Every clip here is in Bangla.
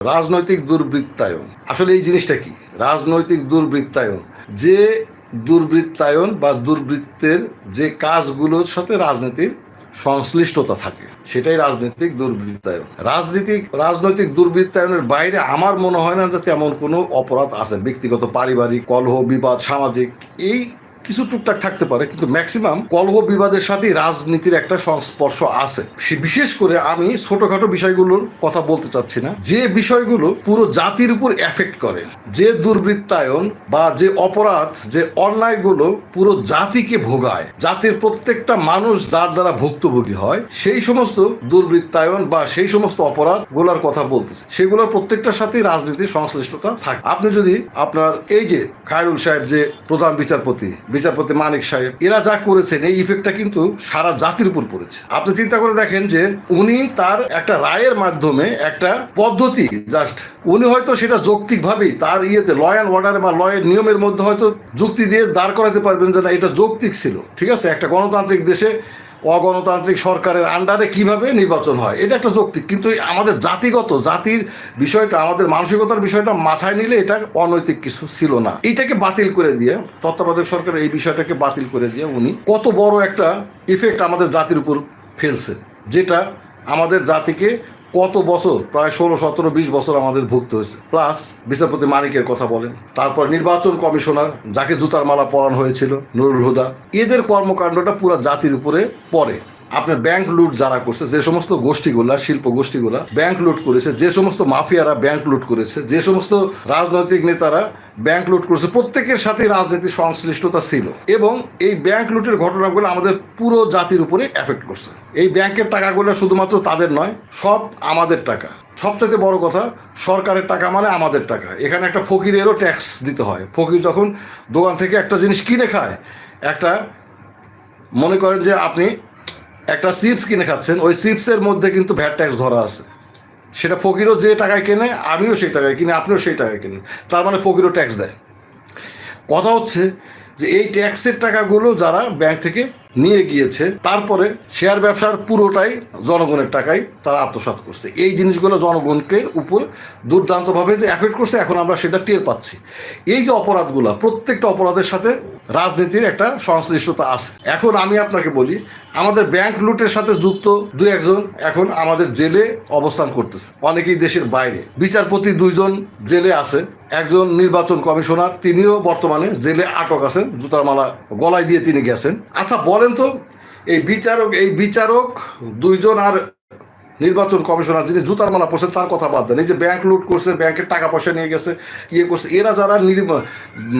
রাজনৈতিক দুর্বৃত্তায়ন। আসলে এই জিনিসটা কি? রাজনৈতিক দুর্বৃত্তায়ন। যে দুর্বৃত্তায়ন বা দুর্বৃত্তের যে কাজগুলোর সাথে রাজনীতির সংশ্লিষ্টতা থাকে, সেটাই রাজনৈতিক দুর্বৃত্তায়ন। রাজনীতিক, রাজনৈতিক দুর্বৃত্তায়নের বাইরে আমার মনে হয় না যে তেমন কোনো অপরাধ আছে। ব্যক্তিগত, পারিবারিক, কলহ, বিবাদ, সামাজিক, এই কিছু টুকটাক থাকতে পারে, কিন্তু ম্যাক্সিমাম কলহ বিবাদের সাথেই রাজনীতির একটা সংস্পর্শ আছে। বিশেষ করে আমি ছোটখাটো বিষয়গুলোর কথা বলতে চাচ্ছি না। যে বিষয়গুলো পুরো জাতির উপর এফেক্ট করে, যে দুর্বৃত্তায়ন বা যে অপরাধ, যে অন্যায়গুলো পুরো জাতিকে ভোগায়, জাতির প্রত্যেকটা মানুষ যার দ্বারা ভুক্তভোগী হয়, সেই সমস্ত দুর্বৃত্তায়ন বা সেই সমস্ত অপরাধগুলার কথা বলতেছে। সেগুলোর প্রত্যেকটার সাথেই রাজনীতির সংশ্লিষ্টতা থাকে। আপনি যদি আপনার এই যে খায়রুল সাহেব যে প্রধান বিচারপতি বিচারপতি মানিক সাহেব, এরা যা করেছেন, এই ইফেক্টটা কিন্তু সারা জাতির উপর পড়েছে। আপনি চিন্তা করে দেখেন যে উনি তার একটা রায়ের মাধ্যমে একটা পদ্ধতি জাস্ট উনি হয়তো সেটা যৌক্তিকভাবেই তার ইয়েতে ল অ্যান্ড অর্ডার বা লয়ের নিয়মের মধ্যে হয়তো যুক্তি দিয়ে দাঁড় করাতে পারবেন যে না, এটা যৌক্তিক ছিল। ঠিক আছে? একটা গণতান্ত্রিক দেশে অগণতান্ত্রিক সরকারের আন্ডারে কীভাবে নির্বাচন হয়? এটা একটা যৌক্তিক। কিন্তু আমাদের জাতিগত, জাতির বিষয়টা, আমাদের মানসিকতার বিষয়টা মাথায় নিলে এটা অনৈতিক কিছু ছিল না। এটাকে বাতিল করে দিয়ে, তত্ত্বাবধায়ক সরকার এই বিষয়টাকে বাতিল করে দিয়ে উনি কত বড় একটা ইফেক্ট আমাদের জাতির উপর ফেলছে। যেটা আমাদের জাতিকে কত বছর? প্রায় ষোলো, সতেরো, বিশ বছর আমাদের ভুক্ত হয়েছে। প্লাস বিচারপতি মানিকের কথা বলেন। তারপর নির্বাচন কমিশনার, যাকে জুতার মালা পরানো হয়েছিল, নুরুল হুদা। এদের কর্মকাণ্ডটা পুরো জাতির উপরে পড়ে। আপনার ব্যাংক লুট যারা করছে, যে সমস্ত গোষ্ঠীগুলা, শিল্প গোষ্ঠীগুলা ব্যাংক লুট করেছে, যে সমস্ত মাফিয়ারা ব্যাংক লুট করেছে, যে সমস্ত রাজনৈতিক নেতারা ব্যাংক লুট করেছে, প্রত্যেকের সাথে রাজনীতির সংশ্লিষ্টতা ছিল এবং এই ব্যাংক লুটের ঘটনাগুলো আমাদের পুরো জাতির উপরে এফেক্ট করছে। এই ব্যাংকের টাকাগুলো শুধুমাত্র তাদের নয়, সব আমাদের টাকা। সবচেয়ে বড় কথা, সরকারের টাকা মানে আমাদের টাকা। এখানে একটা ফকিরেরও ট্যাক্স দিতে হয়। ফকির যখন দোকান থেকে একটা জিনিস কিনে খায়, একটা মনে করেন যে আপনি একটা চিপস কিনে খাচ্ছেন, ওই চিপসের মধ্যে কিন্তু ভ্যাট ট্যাক্স ধরা আছে। সেটা ফকিরও যে টাকায় কেনে, আমিও সেই টাকায় কিনে, আপনিও সেই টাকায় কিনেন। তার মানে ফকিরও ট্যাক্স দেয়। কথা হচ্ছে যে এই ট্যাক্সের টাকাগুলো যারা ব্যাংক থেকে নিয়ে গিয়েছে। তারপরে শেয়ার ব্যবসার পুরোটাই জনগণের টাকায় তারা আত্মসাৎ করছে। এই জিনিসগুলো জনগণকে উপর দুর্দান্তভাবে যে অ্যাফেক্ট করছে, এখন আমরা সেটা টের পাচ্ছি। এই যে অপরাধগুলো, প্রত্যেকটা অপরাধের সাথে রাজনীতির একটা সংশ্লিষ্টতা আছে। এখন আমি আপনাকে বলি, আমাদের ব্যাংক লুটের সাথে যুক্ত দু একজন এখন আমাদের জেলে অবস্থান করতেছে। অনেকেই দেশের বাইরে। বিচারপতি দুইজন জেলে আছে। একজন নির্বাচন কমিশনার, তিনিও বর্তমানে জেলে আটক আছেন, জুতার মালা গলায় দিয়ে তিনি গেছেন। আচ্ছা বলেন তো, এই বিচারক এই বিচারক দুইজন আর নির্বাচন কমিশনার যিনি জুতার মালা পড়ছেন তার কথা বাদ দেন। এই যে ব্যাংক লুট করছে ব্যাংকের টাকা পয়সা নিয়ে গেছে ইয়ে করছে, এরা যারা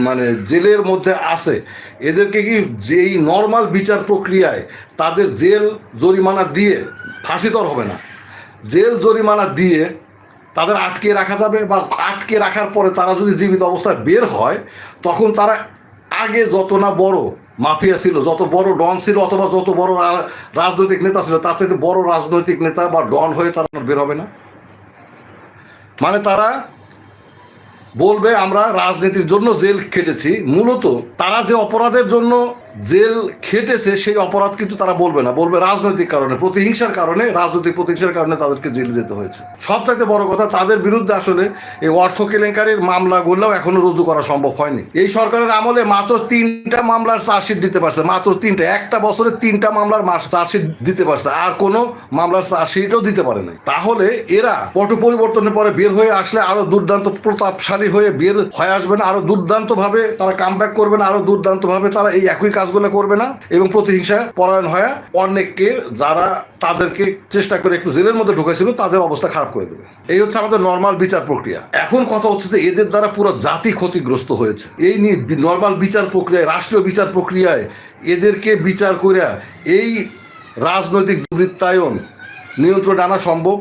মানে জেলের মধ্যে আছে, এদেরকে কি যেই নর্মাল বিচার প্রক্রিয়ায় তাদের জেল জরিমানা দিয়ে ফাঁসিতর হবে না? জেল জরিমানা দিয়ে তাদের আটকে রাখা যাবে বা আটকে রাখার পরে তারা যদি জীবিত অবস্থায় বের হয়, তখন তারা আগে যত না বড় মাফিয়া ছিল, যত বড় ডন ছিল অথবা যত বড় রাজনৈতিক নেতা ছিল, তার চাইতে বড় রাজনৈতিক নেতা বা ডন হয়ে তারা বের হবে না। মানে তারা বলবে, আমরা রাজনীতির জন্য জেল খেটেছি। মূলত তারা যে অপরাধের জন্য জেল খেটেছে সেই অপরাধ কিন্তু তারা বলবে না। বলবে রাজনৈতিক কারণে, প্রতিহিংসার কারণে, রাজনৈতিক প্রতিহিংসার কারণে তাদেরকে জেলে যেতে হয়েছে। সবচাইতে বড় কথা, তাদের বিরুদ্ধে আসলে এই অর্থ কেলেঙ্কারির মামলা মামলাগুলোও এখনও রুজু করা সম্ভব হয়নি। এই সরকারের আমলে মাত্র তিনটা মামলার চার্জশিট দিতে পারছে, মাত্র তিনটা। একটা বছরে তিনটা মামলার চার্জশিট দিতে পারছে, আর কোনো মামলার চার্জশিটও দিতে পারে নাই। তাহলে এরা পট পরিবর্তনের পরে বের হয়ে আসলে আরও দুর্দান্ত প্রতাপশালী হয়ে বের হয়ে আসবে না আরও দুর্দান্ত ভাবে তারা কাম ব্যাক করবে না আরও দুর্দান্ত ভাবে তারা এই একই কাজগুলো করবে না এবং প্রতিহিংসা পরায়ণ হয়ে অনেককে যারা তাদেরকে চেষ্টা করে একটু জেলের মধ্যে ঢুকেছিল, তাদের অবস্থা খারাপ করে দেবে। এই হচ্ছে আমাদের নর্মাল বিচার প্রক্রিয়া। এখন কথা হচ্ছে যে এদের দ্বারা পুরো জাতি ক্ষতিগ্রস্ত হয়েছে। এই নিয়ে নর্মাল বিচার প্রক্রিয়ায়, রাষ্ট্রীয় বিচার প্রক্রিয়ায় এদেরকে বিচার করে এই রাজনৈতিক দুর্বৃত্তায়ন নিয়ন্ত্রণ আনা সম্ভব।